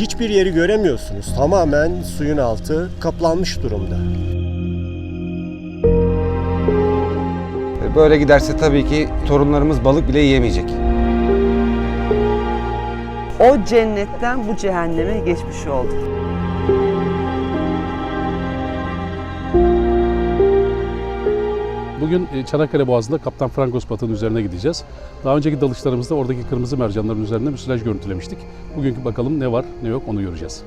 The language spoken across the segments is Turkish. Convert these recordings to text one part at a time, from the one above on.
hiçbir yeri göremiyorsunuz. Tamamen suyun altı kaplanmış durumda. Böyle giderse tabii ki torunlarımız balık bile yiyemeyecek. O cennetten bu cehenneme geçmiş olduk. Bugün e, Çanakkale Boğazı'nda Kaptan Frankos Batı'nın üzerine gideceğiz. Daha önceki dalışlarımızda oradaki kırmızı mercanların üzerinde müsilaj görüntülemiştik. Bugünkü bakalım ne var ne yok onu göreceğiz.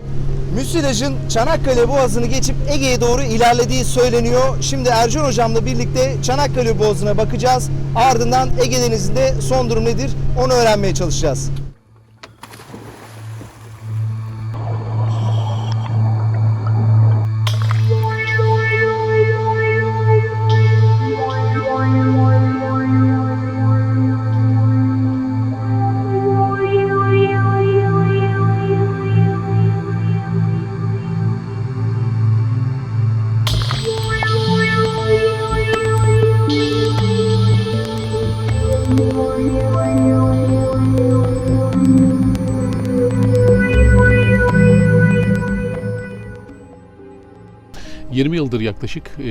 Müsilaj'ın Çanakkale Boğazı'nı geçip Ege'ye doğru ilerlediği söyleniyor. Şimdi Ercan Hocam'la birlikte Çanakkale Boğazı'na bakacağız. Ardından Ege Denizi'nde son durum nedir onu öğrenmeye çalışacağız. 20 yıldır yaklaşık e,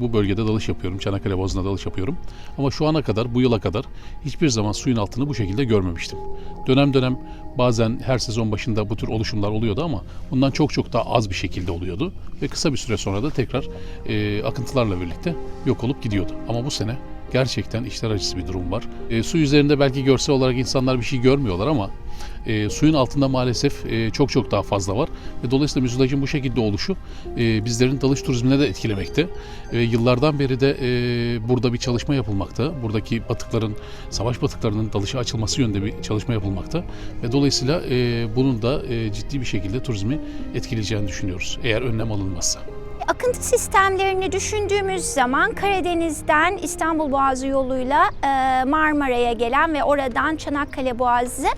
bu bölgede dalış yapıyorum. Çanakkale Boğazı'nda dalış yapıyorum. Ama şu ana kadar, bu yıla kadar hiçbir zaman suyun altını bu şekilde görmemiştim. Dönem dönem bazen her sezon başında bu tür oluşumlar oluyordu ama bundan çok çok daha az bir şekilde oluyordu. Ve kısa bir süre sonra da tekrar e, akıntılarla birlikte yok olup gidiyordu. Ama bu sene gerçekten işler acısı bir durum var. E, su üzerinde belki görsel olarak insanlar bir şey görmüyorlar ama e, suyun altında maalesef e, çok çok daha fazla var. Ve dolayısıyla müsilajın bu şekilde oluşu e, bizlerin dalış turizmine de etkilemekte. E, yıllardan beri de e, burada bir çalışma yapılmakta. Buradaki batıkların, savaş batıklarının dalışa açılması yönünde bir çalışma yapılmakta. Ve dolayısıyla e, bunun da e, ciddi bir şekilde turizmi etkileyeceğini düşünüyoruz. Eğer önlem alınmazsa. Akıntı sistemlerini düşündüğümüz zaman Karadeniz'den İstanbul Boğazı yoluyla e, Marmara'ya gelen ve oradan Çanakkale Boğazı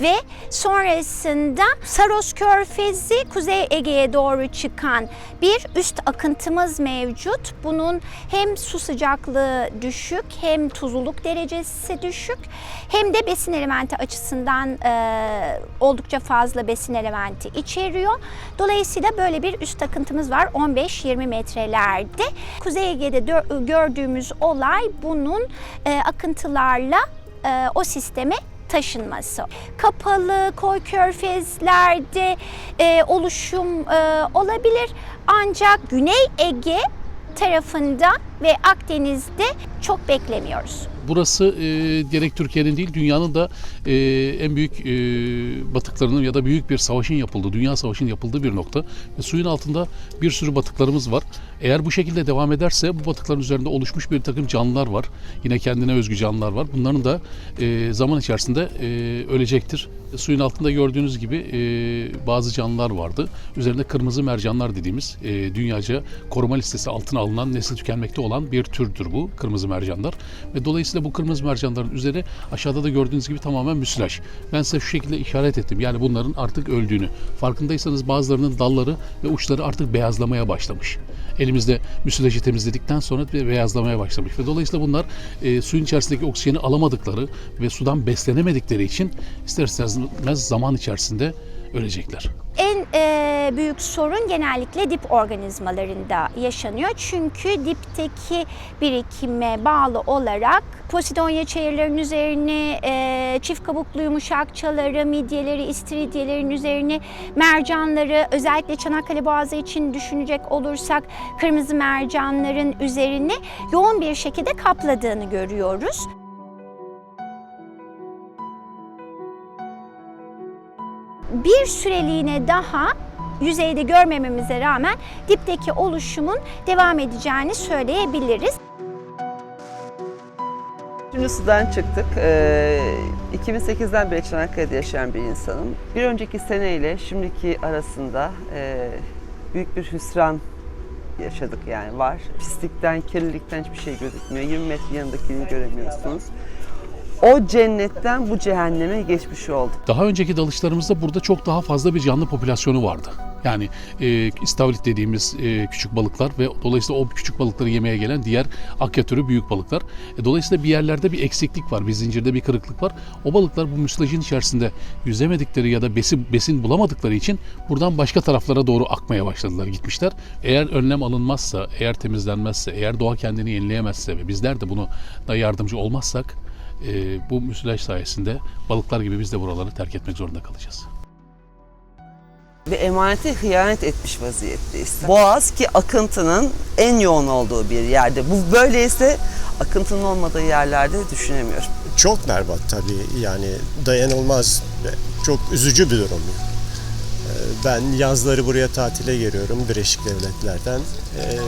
ve sonrasında Saros Körfezi Kuzey Ege'ye doğru çıkan bir üst akıntımız mevcut. Bunun hem su sıcaklığı düşük hem tuzluluk derecesi düşük hem de besin elementi açısından e, oldukça fazla besin elementi içeriyor. Dolayısıyla böyle bir üst akıntımız var 15-20 metrelerde. Kuzey Ege'de gördüğümüz olay bunun e, akıntılarla e, o sisteme taşınması. Kapalı, koy körfezlerde e, oluşum olabilir ancak Güney Ege tarafında ve Akdeniz'de çok beklemiyoruz. Burası e, gerek Türkiye'nin değil dünyanın da e, en büyük e, batıklarının ya da büyük bir savaşın yapıldığı, dünya savaşının yapıldığı bir nokta. Ve suyun altında bir sürü batıklarımız var. Eğer bu şekilde devam ederse bu batıkların üzerinde oluşmuş bir takım canlılar var. Yine kendine özgü canlılar var. Bunların da e, zaman içerisinde e, ölecektir. Suyun altında gördüğünüz gibi e, bazı canlılar vardı. Üzerinde kırmızı mercanlar dediğimiz e, dünyaca koruma listesi altına alınan nesli tükenmekte olan bir türdür bu kırmızı mercanlar. Ve dolayısıyla bu kırmızı mercanların üzeri aşağıda da gördüğünüz gibi tamamen müsilaj. Ben size şu şekilde işaret ettim. Yani bunların artık öldüğünü. Farkındaysanız bazılarının dalları ve uçları artık beyazlamaya başlamış. Elimizde müsilajı temizledikten sonra beyazlamaya başlamış. Ve dolayısıyla bunlar e, suyun içerisindeki oksijeni alamadıkları ve sudan beslenemedikleri için ister istemez zaman içerisinde ölecekler. En e, büyük sorun genellikle dip organizmalarında yaşanıyor. Çünkü dipteki birikime bağlı olarak Posidonya çayırlarının üzerine, e, çift kabuklu yumuşakçaları, midyeleri, istiridyelerin üzerine, mercanları, özellikle Çanakkale Boğazı için düşünecek olursak kırmızı mercanların üzerine yoğun bir şekilde kapladığını görüyoruz. Bir süreliğine daha yüzeyde görmememize rağmen dipteki oluşumun devam edeceğini söyleyebiliriz. Şimdi sudan çıktık. Ee, 2008'den beri Çanakkale'de yaşayan bir insanım. Bir önceki seneyle şimdiki arasında e, büyük bir hüsran yaşadık yani var. Pislikten, kirlilikten hiçbir şey gözükmüyor. 20 metre yanındakini göremiyorsunuz. O cennetten bu cehenneme geçmiş olduk. Daha önceki dalışlarımızda burada çok daha fazla bir canlı popülasyonu vardı. Yani e, istavrit dediğimiz e, küçük balıklar ve dolayısıyla o küçük balıkları yemeye gelen diğer akya büyük balıklar. E, dolayısıyla bir yerlerde bir eksiklik var, bir zincirde bir kırıklık var. O balıklar bu müsilajın içerisinde yüzemedikleri ya da besin, besin bulamadıkları için buradan başka taraflara doğru akmaya başladılar, gitmişler. Eğer önlem alınmazsa, eğer temizlenmezse, eğer doğa kendini yenileyemezse ve bizler de bunu da yardımcı olmazsak e, bu müsilaj sayesinde balıklar gibi biz de buraları terk etmek zorunda kalacağız. Ve emanete hıyanet etmiş vaziyetteyiz. Boğaz ki akıntının en yoğun olduğu bir yerde. Bu böyleyse akıntının olmadığı yerlerde düşünemiyorum. Çok berbat tabii yani dayanılmaz ve çok üzücü bir durum. Ee, Ben yazları buraya tatile geliyorum Birleşik Devletler'den. Ee,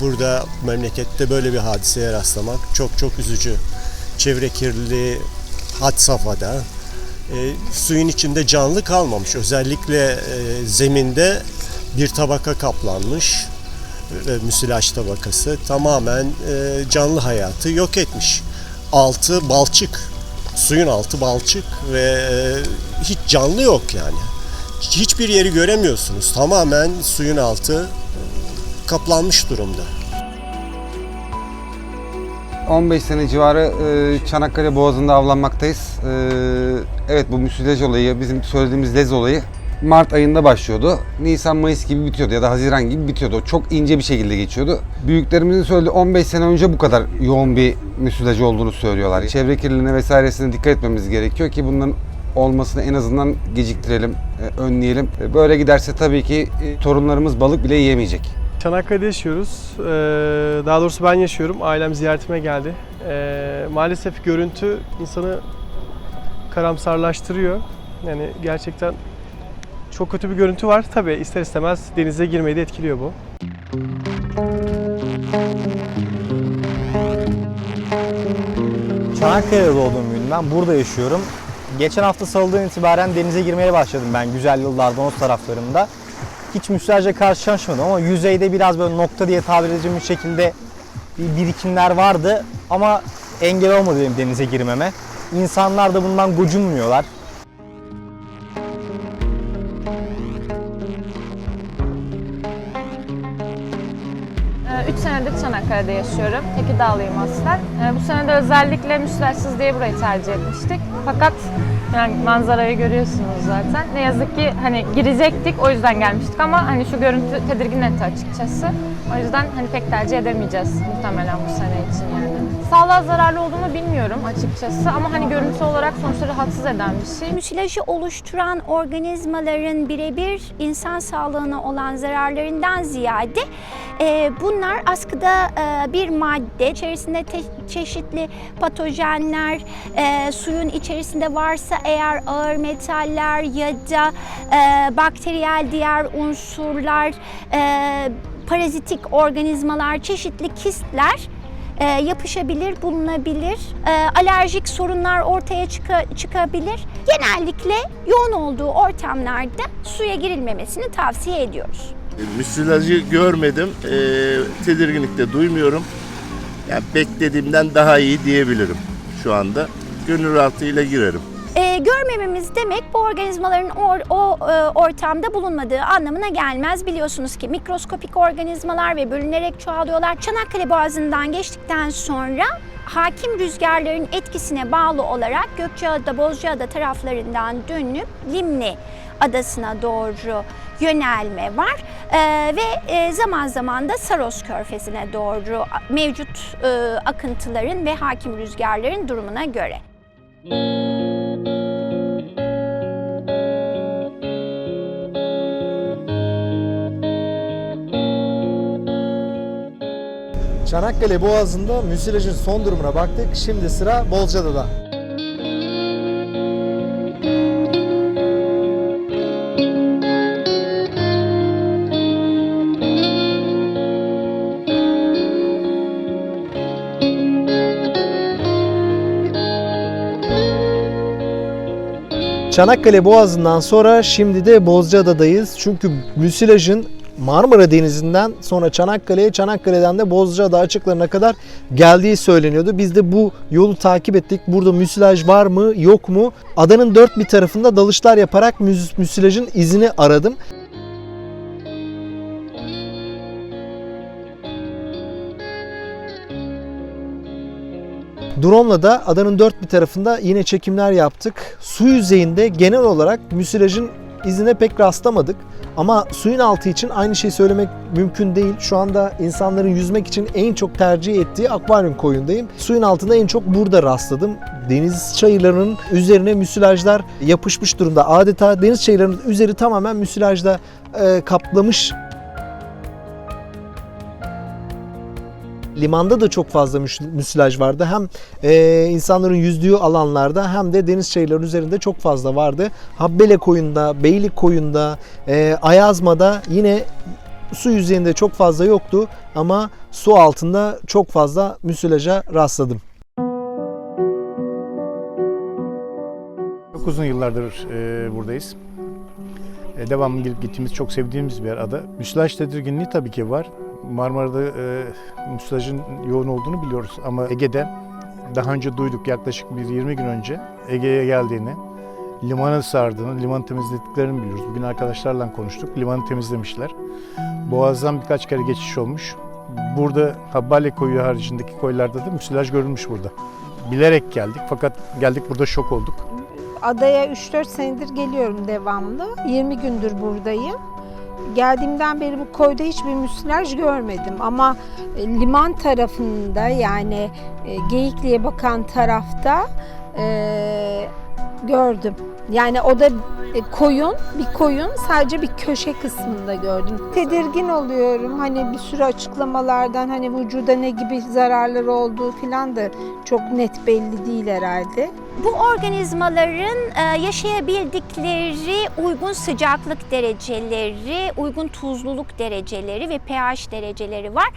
Burada memlekette böyle bir hadiseye rastlamak çok çok üzücü. Çevre kirliliği had safhada. Ee, Suyun içinde canlı kalmamış. Özellikle e, zeminde bir tabaka kaplanmış ve müsilaj tabakası tamamen e, canlı hayatı yok etmiş. Altı balçık, suyun altı balçık ve e, hiç canlı yok yani. Hiçbir yeri göremiyorsunuz. Tamamen suyun altı e, kaplanmış durumda. 15 sene civarı e, Çanakkale Boğazı'nda avlanmaktayız. E, evet bu müsilaj olayı, bizim söylediğimiz lez olayı Mart ayında başlıyordu. Nisan, Mayıs gibi bitiyordu ya da Haziran gibi bitiyordu. Çok ince bir şekilde geçiyordu. Büyüklerimizin söylediği 15 sene önce bu kadar yoğun bir müsilaj olduğunu söylüyorlar. Çevre kirliliğine vesairesine dikkat etmemiz gerekiyor ki bunların olmasını en azından geciktirelim, e, önleyelim. Böyle giderse tabii ki torunlarımız balık bile yiyemeyecek. Çanakkale'de yaşıyoruz. Ee, Daha doğrusu ben yaşıyorum. Ailem ziyaretime geldi. Ee, Maalesef görüntü insanı karamsarlaştırıyor. Yani gerçekten çok kötü bir görüntü var. Tabii ister istemez denize girmeyi de etkiliyor bu. Çanakkale'de doğdum büyüdüm ben. Burada yaşıyorum. Geçen hafta salıdan itibaren denize girmeye başladım ben güzel yıllardan o taraflarında. Hiç müsilajla karşılaşmadım ama yüzeyde biraz böyle nokta diye tabir edeceğim şekilde bir birikimler vardı. Ama engel olmadı benim denize girmeme. İnsanlar da bundan gocunmuyorlar. 3 senedir Çanakkale'de yaşıyorum. Tekirdağlıyım aslen. Ee, Bu sene de özellikle müsilajsız diye burayı tercih etmiştik. Fakat yani manzarayı görüyorsunuz zaten. Ne yazık ki hani girecektik o yüzden gelmiştik ama hani şu görüntü tedirgin etti açıkçası. O yüzden hani pek tercih edemeyeceğiz muhtemelen bu sene için yani. Sağlığa zararlı olduğunu bilmiyorum açıkçası ama hani görüntü olarak sonuçta rahatsız eden bir şey. Müsilajı oluşturan organizmaların birebir insan sağlığına olan zararlarından ziyade e, bunlar askıda e, bir madde içerisinde çeşitli patojenler e, suyun içerisinde varsa eğer ağır metaller ya da e, bakteriyel diğer unsurlar e, parazitik organizmalar çeşitli kistler e, yapışabilir, bulunabilir. E, alerjik sorunlar ortaya çıka- çıkabilir. Genellikle yoğun olduğu ortamlarda suya girilmemesini tavsiye ediyoruz. Müsilajı görmedim. Ee, tedirginlik de duymuyorum. Yani beklediğimden daha iyi diyebilirim şu anda. Gönül rahatlığıyla girerim. Görmememiz demek bu organizmaların or- o e, ortamda bulunmadığı anlamına gelmez. Biliyorsunuz ki mikroskopik organizmalar ve bölünerek çoğalıyorlar. Çanakkale Boğazı'ndan geçtikten sonra hakim rüzgarların etkisine bağlı olarak Gökçeada, Bozcaada taraflarından dönüp Limni adasına doğru yönelme var Ee, ve e, zaman zaman da Saros Körfezi'ne doğru mevcut e, akıntıların ve hakim rüzgarların durumuna göre. Çanakkale Boğazı'nda müsilajın son durumuna baktık. Şimdi sıra Bolcada'da. Çanakkale Boğazı'ndan sonra şimdi de Bozcaada'dayız. Çünkü müsilajın Marmara Denizi'nden sonra Çanakkale'ye, Çanakkale'den de Bozcaada açıklarına kadar geldiği söyleniyordu. Biz de bu yolu takip ettik. Burada müsilaj var mı, yok mu? Adanın dört bir tarafında dalışlar yaparak müsilajın izini aradım. Drone'la da adanın dört bir tarafında yine çekimler yaptık. Su yüzeyinde genel olarak müsilajın izine pek rastlamadık. Ama suyun altı için aynı şeyi söylemek mümkün değil. Şu anda insanların yüzmek için en çok tercih ettiği akvaryum koyundayım. Suyun altında en çok burada rastladım. Deniz çayırlarının üzerine müsilajlar yapışmış durumda. Adeta deniz çayırlarının üzeri tamamen müsilajla e, kaplamış Limanda da çok fazla müsilaj vardı. Hem e, insanların yüzdüğü alanlarda hem de deniz çayırları üzerinde çok fazla vardı. Habbele koyunda, Beylik koyunda, e, Ayazma'da yine su yüzeyinde çok fazla yoktu ama su altında çok fazla müsilaja rastladım. Çok uzun yıllardır e, buradayız. E, devamlı gelip gittiğimiz çok sevdiğimiz bir ada. Müsilaj tedirginliği tabii ki var. Marmara'da e, müsilajın yoğun olduğunu biliyoruz ama Ege'de daha önce duyduk yaklaşık bir 20 gün önce Ege'ye geldiğini, limanı sardığını, limanı temizlediklerini biliyoruz. Bugün arkadaşlarla konuştuk, limanı temizlemişler. Boğaz'dan birkaç kere geçiş olmuş. Burada Habbale koyu haricindeki koylarda da müsilaj görülmüş burada. Bilerek geldik fakat geldik burada şok olduk. Adaya 3-4 senedir geliyorum devamlı. 20 gündür buradayım. Geldiğimden beri bu koyda hiçbir müsilaj görmedim ama e, liman tarafında yani e, Geyikli'ye bakan tarafta e, gördüm. Yani o da e, koyun, bir koyun sadece bir köşe kısmında gördüm. Tedirgin oluyorum. Hani bir sürü açıklamalardan hani vücuda ne gibi zararları olduğu falan da çok net belli değil herhalde. Bu organizmaların e, yaşayabildikleri uygun sıcaklık dereceleri, uygun tuzluluk dereceleri ve pH dereceleri var.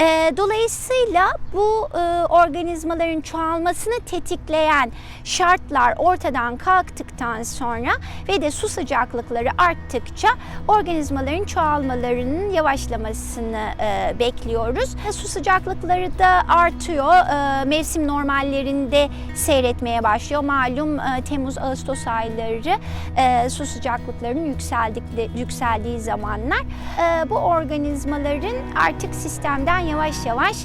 E, Dolayısıyla bu organizmaların çoğalmasını tetikleyen şartlar ortadan kalktıktan sonra ve de su sıcaklıkları arttıkça organizmaların çoğalmalarının yavaşlamasını e, bekliyoruz. Su sıcaklıkları da artıyor. E, Mevsim normallerinde seyretmeye başlıyor. Malum e, Temmuz-Ağustos ayları e, su sıcaklıklarının yükseldiği zamanlar. E, bu organizmaların artık sistemden yavaş yavaş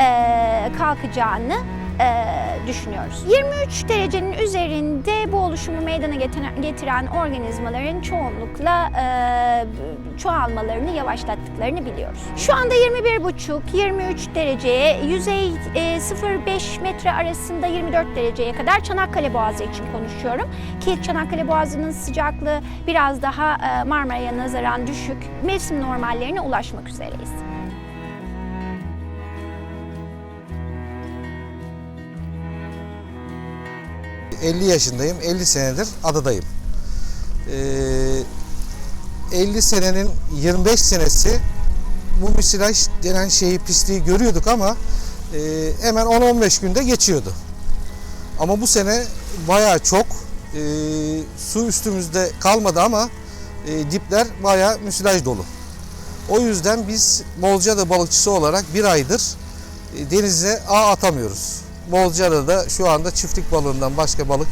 e, kalkacağını e, düşünüyoruz. 23 derecenin üzerinde bu oluşumu meydana getiren, getiren organizmaların çoğunlukla e, çoğalmalarını yavaşlattıklarını biliyoruz. Şu anda 21,5-23 dereceye, yüzey e, 0,5 metre arasında 24 dereceye kadar Çanakkale Boğazı için konuşuyorum. Ki Çanakkale Boğazı'nın sıcaklığı biraz daha e, Marmara'ya nazaran düşük. Mevsim normallerine ulaşmak üzereyiz. 50 yaşındayım, 50 senedir adadayım. Ee, 50 senenin 25 senesi bu müsilaj denen şeyi pisliği görüyorduk ama e, hemen 10-15 günde geçiyordu. Ama bu sene bayağı çok e, su üstümüzde kalmadı ama e, dipler bayağı müsilaj dolu. O yüzden biz Bolca'da balıkçısı olarak bir aydır e, denize ağ atamıyoruz. Bolca'da şu anda çiftlik balığından başka balık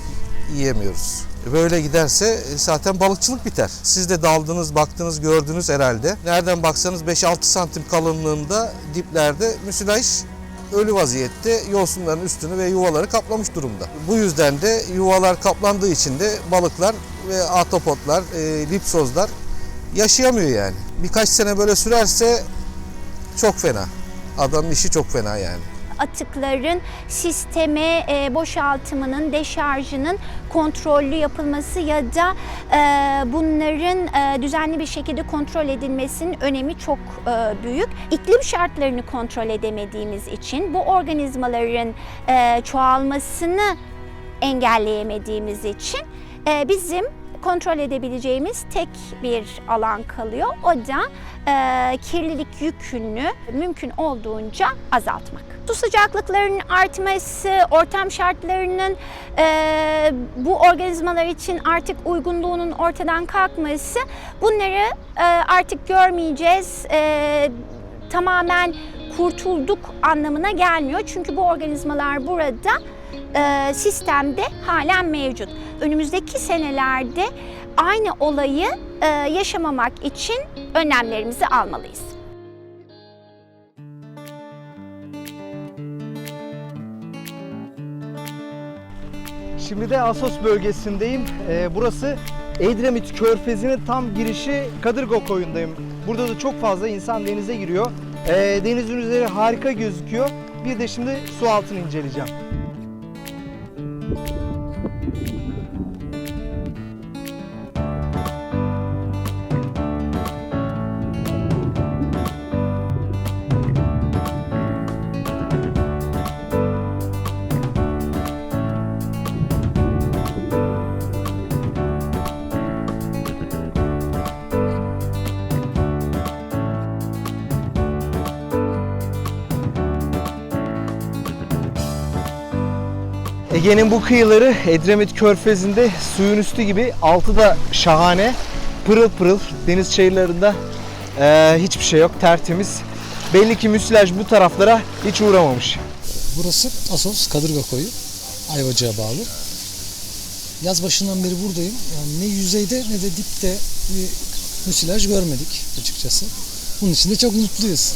yiyemiyoruz. Böyle giderse e, zaten balıkçılık biter. Siz de daldınız, baktınız, gördünüz herhalde. Nereden baksanız 5-6 santim kalınlığında diplerde müsilaj ölü vaziyette yosunların üstünü ve yuvaları kaplamış durumda. Bu yüzden de yuvalar kaplandığı için de balıklar ve atopotlar, e, lipsozlar yaşayamıyor yani. Birkaç sene böyle sürerse çok fena. Adanın işi çok fena yani atıkların sisteme e, boşaltımının, deşarjının kontrollü yapılması ya da e, bunların e, düzenli bir şekilde kontrol edilmesinin önemi çok e, büyük. İklim şartlarını kontrol edemediğimiz için bu organizmaların e, çoğalmasını engelleyemediğimiz için e, bizim kontrol edebileceğimiz tek bir alan kalıyor. O da e, kirlilik yükünü mümkün olduğunca azaltmak. Su sıcaklıklarının artması, ortam şartlarının e, bu organizmalar için artık uygunluğunun ortadan kalkması bunları e, artık görmeyeceğiz. E, tamamen kurtulduk anlamına gelmiyor. Çünkü bu organizmalar burada e, sistemde halen mevcut. Önümüzdeki senelerde aynı olayı e, yaşamamak için önlemlerimizi almalıyız. Şimdi de Asos bölgesindeyim. Ee, burası Edremit Körfezi'nin tam girişi Kadırga koyundayım. Burada da çok fazla insan denize giriyor. Ee, denizin üzeri harika gözüküyor. Bir de şimdi su altını inceleyeceğim. Ege'nin bu kıyıları Edremit Körfezi'nde suyun üstü gibi altı da şahane. Pırıl pırıl deniz çayırlarında eee, hiçbir şey yok tertemiz. Belli ki müsilaj bu taraflara hiç uğramamış. Burası Asos Kadırga Koyu. Ayvacık'a bağlı. Yaz başından beri buradayım. Yani ne yüzeyde ne de dipte bir müsilaj görmedik açıkçası. Bunun için de çok mutluyuz.